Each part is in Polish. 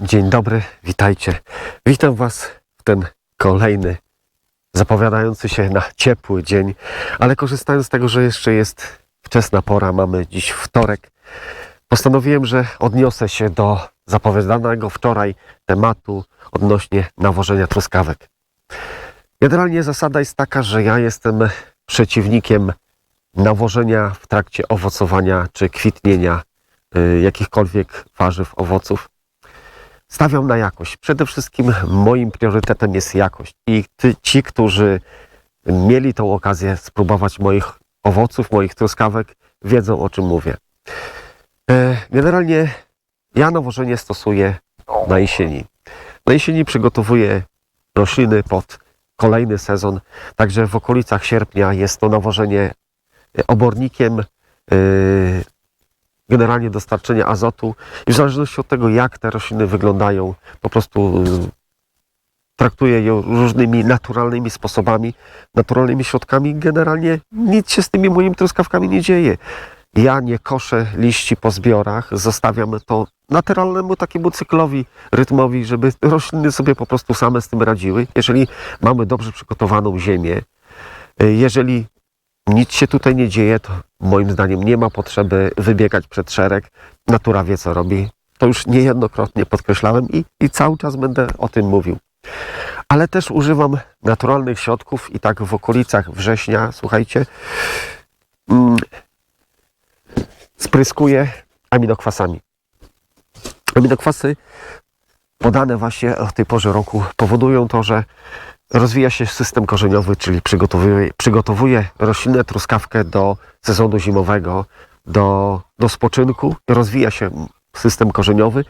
Dzień dobry, witajcie. Witam Was w ten kolejny, zapowiadający się na ciepły dzień, ale korzystając z tego, że jeszcze jest wczesna pora, mamy dziś wtorek, postanowiłem, że odniosę się do zapowiadanego wczoraj tematu odnośnie nawożenia truskawek. Generalnie zasada jest taka, że ja jestem przeciwnikiem nawożenia w trakcie owocowania czy kwitnienia y, jakichkolwiek warzyw, owoców. Stawiam na jakość. Przede wszystkim moim priorytetem jest jakość. I ty, ci, którzy mieli tą okazję spróbować moich owoców, moich truskawek, wiedzą o czym mówię. E, Generalnie ja nawożenie stosuję na jesieni. Na jesieni przygotowuję rośliny pod kolejny sezon, także w okolicach sierpnia jest to nawożenie obornikiem, yy, generalnie dostarczenie azotu i w zależności od tego, jak te rośliny wyglądają, po prostu yy, traktuję je różnymi naturalnymi sposobami, naturalnymi środkami. Generalnie nic się z tymi moimi truskawkami nie dzieje. Ja nie koszę liści po zbiorach, zostawiam to naturalnemu takiemu cyklowi, rytmowi, żeby rośliny sobie po prostu same z tym radziły. Jeżeli mamy dobrze przygotowaną ziemię, yy, jeżeli nic się tutaj nie dzieje, to moim zdaniem nie ma potrzeby wybiegać przed szereg. Natura wie, co robi. To już niejednokrotnie podkreślałem i, i cały czas będę o tym mówił. Ale też używam naturalnych środków i tak w okolicach września, słuchajcie, mm, spryskuję aminokwasami. Aminokwasy podane właśnie o tej porze roku powodują to, że rozwija się system korzeniowy, czyli przygotowuje, przygotowuje roślinę truskawkę do sezonu zimowego, do, do spoczynku, rozwija się system korzeniowy,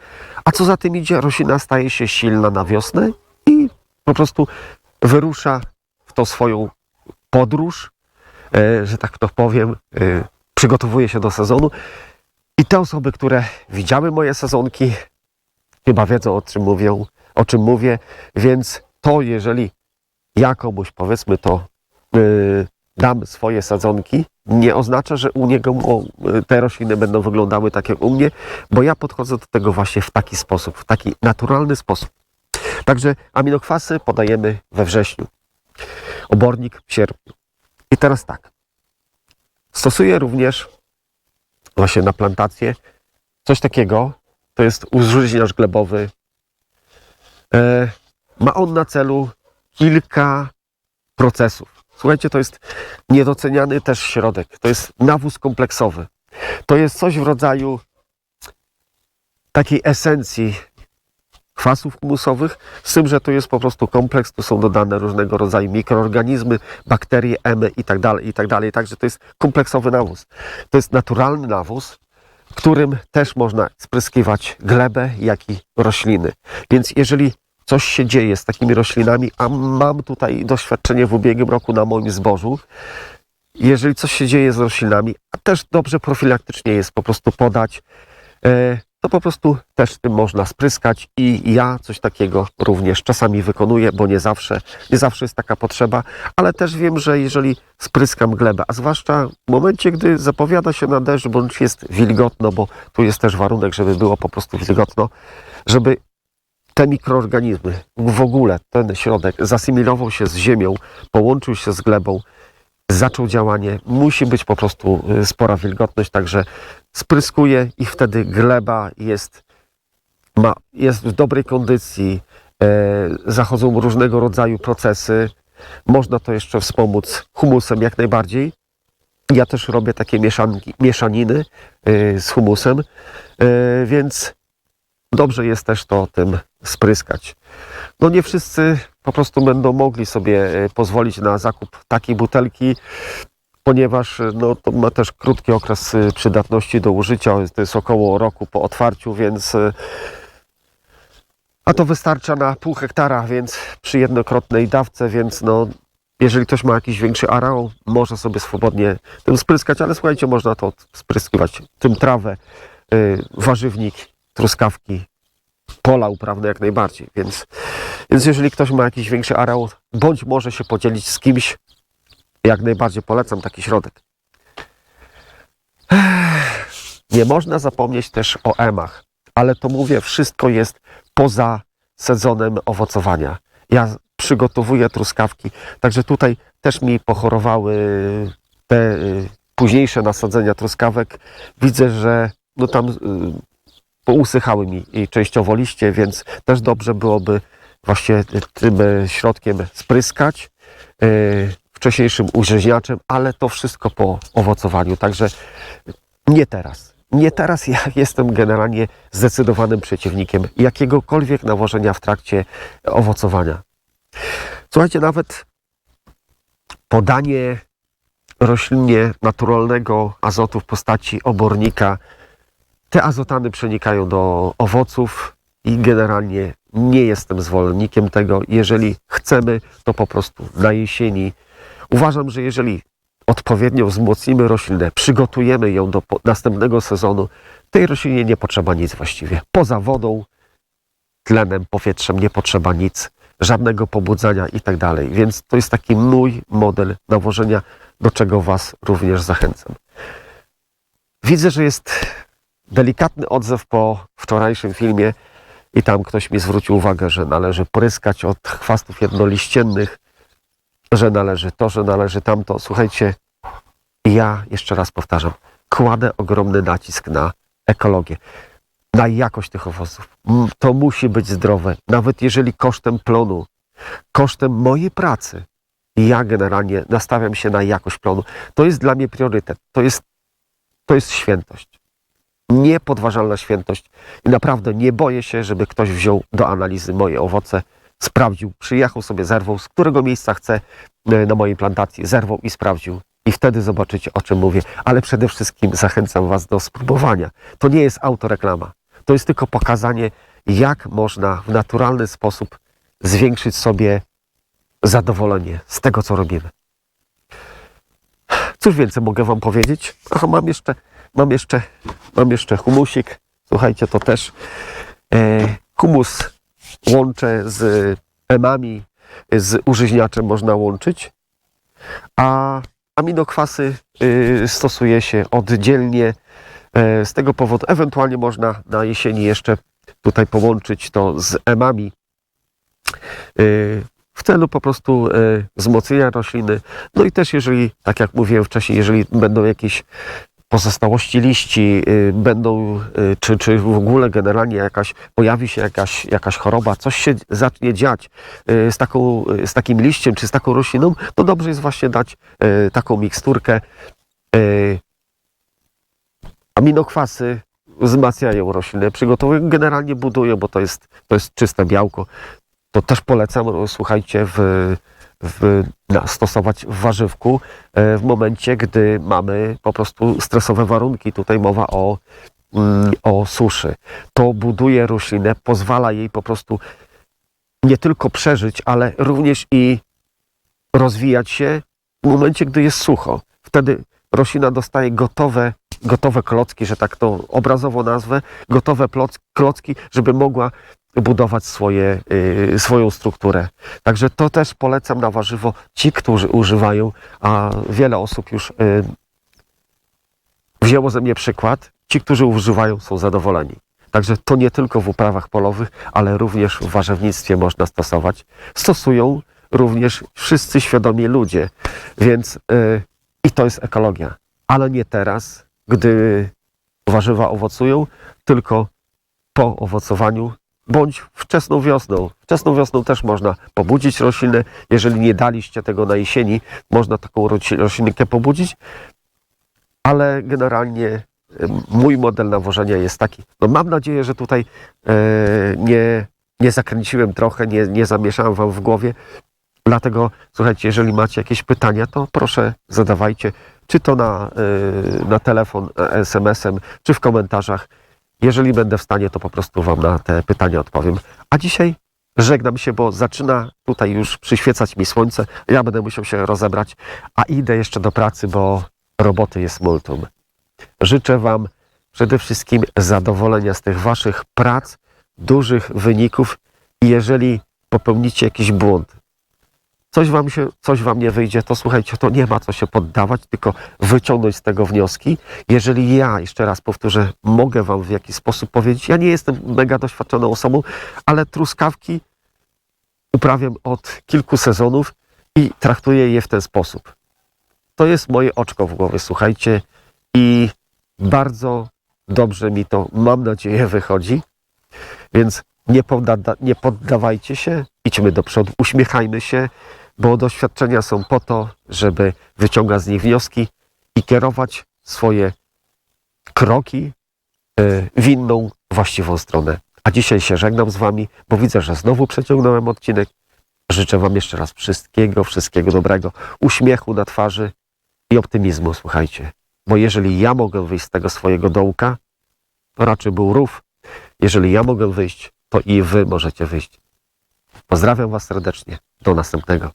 a co za tym idzie, roślina staje się silna na wiosnę i po prostu wyrusza w to swoją podróż, e, że tak to powiem, e, przygotowuje się do sezonu. I te osoby, które widziały moje sezonki, chyba wiedzą o czym mówią, o czym mówię, więc to jeżeli ja komuś powiedzmy to yy, dam swoje sadzonki, nie oznacza, że u niego te rośliny będą wyglądały tak jak u mnie, bo ja podchodzę do tego właśnie w taki sposób, w taki naturalny sposób. Także aminokwasy podajemy we wrześniu, obornik w sierpniu. I teraz tak, stosuję również właśnie na plantację coś takiego, to jest użyźniacz glebowy. E, ma on na celu kilka procesów. Słuchajcie, to jest niedoceniany też środek. To jest nawóz kompleksowy. To jest coś w rodzaju takiej esencji kwasów humusowych, z tym, że to jest po prostu kompleks, tu są dodane różnego rodzaju mikroorganizmy, bakterie, emy i tak dalej, i tak. Także to jest kompleksowy nawóz. To jest naturalny nawóz, którym też można spryskiwać glebę, jak i rośliny. Więc jeżeli coś się dzieje z takimi roślinami, a mam tutaj doświadczenie w ubiegłym roku na moim zbożu. Jeżeli coś się dzieje z roślinami, a też dobrze profilaktycznie jest po prostu podać, e, to po prostu też tym można spryskać i ja coś takiego również czasami wykonuję, bo nie zawsze, nie zawsze jest taka potrzeba, ale też wiem, że jeżeli spryskam glebę, a zwłaszcza w momencie, gdy zapowiada się na deszcz, bądź jest wilgotno, bo tu jest też warunek, żeby było po prostu wilgotno, żeby te mikroorganizmy, w ogóle ten środek zasymilował się z ziemią, połączył się z glebą, zaczął działanie, musi być po prostu y, spora wilgotność, także spryskuje i wtedy gleba jest, ma, jest w dobrej kondycji, e, zachodzą różnego rodzaju procesy, można to jeszcze wspomóc humusem jak najbardziej. Ja też robię takie mieszanki, mieszaniny y, z humusem, y, więc dobrze jest też to tym spryskać. No nie wszyscy po prostu będą mogli sobie e, pozwolić na zakup takiej butelki, ponieważ e, no, to ma też krótki okres e, przydatności do użycia, to jest około roku po otwarciu, więc a to wystarcza na pół hektara, więc przy jednokrotnej dawce, więc no jeżeli ktoś ma jakiś większy areał, może sobie swobodnie tym spryskać, ale słuchajcie, można to spryskiwać tym trawę, warzywnik, truskawki, pola uprawne jak najbardziej. Więc, więc jeżeli ktoś ma jakiś większy areał, bądź może się podzielić z kimś, jak najbardziej polecam taki środek. Nie można zapomnieć też o emach, ale to mówię, wszystko jest poza sezonem owocowania. Ja przygotowuję truskawki, także tutaj też mi pochorowały te y, późniejsze nasadzenia truskawek. Widzę, że no tam y, pousychały mi częściowo liście, więc też dobrze byłoby właśnie tym e, środkiem spryskać e, wcześniejszym urzeźniaczem, ale to wszystko po owocowaniu. Także nie teraz. Nie teraz ja jestem generalnie zdecydowanym przeciwnikiem jakiegokolwiek nawożenia w trakcie owocowania. Słuchajcie, nawet podanie roślinie naturalnego azotu w postaci obornika, te azotany przenikają do owoców i generalnie nie jestem zwolennikiem tego. Jeżeli chcemy, to po prostu na jesieni. Uważam, że jeżeli odpowiednio wzmocnimy roślinę, przygotujemy ją do następnego sezonu, tej roślinie nie potrzeba nic właściwie. Poza wodą, tlenem, powietrzem nie potrzeba nic, żadnego pobudzania i tak dalej. Więc to jest taki mój model nawożenia, do czego Was również zachęcam. Widzę, że jest delikatny odzew po wczorajszym filmie i tam ktoś mi zwrócił uwagę, że należy pryskać od chwastów jednoliściennych, że należy to, że należy tamto. Słuchajcie, ja jeszcze raz powtarzam, kładę ogromny nacisk na ekologię, na jakość tych owoców. To musi być zdrowe, nawet jeżeli kosztem plonu, kosztem mojej pracy. Ja generalnie nastawiam się na jakość plonu. To jest dla mnie priorytet. To jest, to jest świętość niepodważalna świętość i naprawdę nie boję się, żeby ktoś wziął do analizy moje owoce, sprawdził, przyjechał sobie, zerwał, z którego miejsca chce e, na mojej plantacji, zerwał i sprawdził. I wtedy zobaczycie, o czym mówię. Ale przede wszystkim zachęcam Was do spróbowania. To nie jest autoreklama. To jest tylko pokazanie, jak można w naturalny sposób zwiększyć sobie zadowolenie z tego, co robimy. Cóż więcej mogę Wam powiedzieć? Aha, mam jeszcze, mam jeszcze, mam jeszcze humusik. Słuchajcie, to też e, humus łączę z emami, z użyźniaczem można łączyć, a aminokwasy y, stosuje się oddzielnie. E, z tego powodu ewentualnie można na jesieni jeszcze tutaj połączyć to z emami y, w celu po prostu wzmocnienia rośliny. No i też jeżeli, tak jak mówiłem wcześniej, jeżeli będą jakieś pozostałości liści, y, będą, y, czy, czy w ogóle generalnie jakaś, pojawi się jakaś, jakaś choroba, coś się zacznie dziać y, z, taką, z takim liściem, czy z taką rośliną, to dobrze jest właśnie dać taką miksturkę. Aminokwasy wzmacniają roślinę, przygotowują, generalnie budują, bo to jest, to jest czyste białko. To też polecam, słuchajcie, w, w, na, stosować w warzywku e, w momencie, gdy mamy po prostu stresowe warunki. Tutaj mowa o, mm, o suszy. To buduje roślinę, pozwala jej po prostu nie tylko przeżyć, ale również i rozwijać się w momencie, gdy jest sucho. Wtedy roślina dostaje gotowe, gotowe klocki, że tak to obrazowo nazwę, gotowe ploc- klocki, żeby mogła budować swoje, y, swoją strukturę. Także to też polecam na warzywo ci, którzy używają, a wiele osób już y, wzięło ze mnie przykład. Ci, którzy używają, są zadowoleni. Także to nie tylko w uprawach polowych, ale również w warzywnictwie można stosować. Stosują również wszyscy świadomi ludzie, więc y, i to jest ekologia. Ale nie teraz, gdy warzywa owocują, tylko po owocowaniu bądź wczesną wiosną. Wczesną wiosną też można pobudzić roślinę. Jeżeli nie daliście tego na jesieni, można taką roślinkę pobudzić, ale generalnie mój model nawożenia jest taki. No mam nadzieję, że tutaj e, nie, nie zakręciłem trochę, nie, nie zamieszałem wam w głowie. Dlatego, słuchajcie, jeżeli macie jakieś pytania, to proszę zadawajcie, czy to na, e, na telefon, e, SMS-em, czy w komentarzach. Jeżeli będę w stanie, to po prostu Wam na te pytania odpowiem. A dzisiaj żegnam się, bo zaczyna tutaj już przyświecać mi słońce. Ja będę musiał się rozebrać, a idę jeszcze do pracy, bo roboty jest multum. Życzę Wam przede wszystkim zadowolenia z tych Waszych prac, dużych wyników i jeżeli popełnicie jakiś błąd, coś wam się, coś wam nie wyjdzie, to słuchajcie, to nie ma co się poddawać, tylko wyciągnąć z tego wnioski. Jeżeli ja, jeszcze raz powtórzę, mogę wam w jakiś sposób powiedzieć, ja nie jestem mega doświadczoną osobą, ale truskawki uprawiam od kilku sezonów i traktuję je w ten sposób. To jest moje oczko w głowie, słuchajcie, i bardzo dobrze mi to, mam nadzieję, wychodzi. Więc nie, podda, nie poddawajcie się, idźmy do przodu, uśmiechajmy się, bo doświadczenia są po to, żeby wyciągać z nich wnioski i kierować swoje kroki e, w inną, właściwą stronę. A dzisiaj się żegnam z Wami, bo widzę, że znowu przeciągnąłem odcinek. Życzę Wam jeszcze raz wszystkiego, wszystkiego dobrego, uśmiechu na twarzy i optymizmu, słuchajcie. Bo jeżeli ja mogę wyjść z tego swojego dołka, to raczej był rów. Jeżeli ja mogę wyjść, to i Wy możecie wyjść. Pozdrawiam Was serdecznie. Do następnego.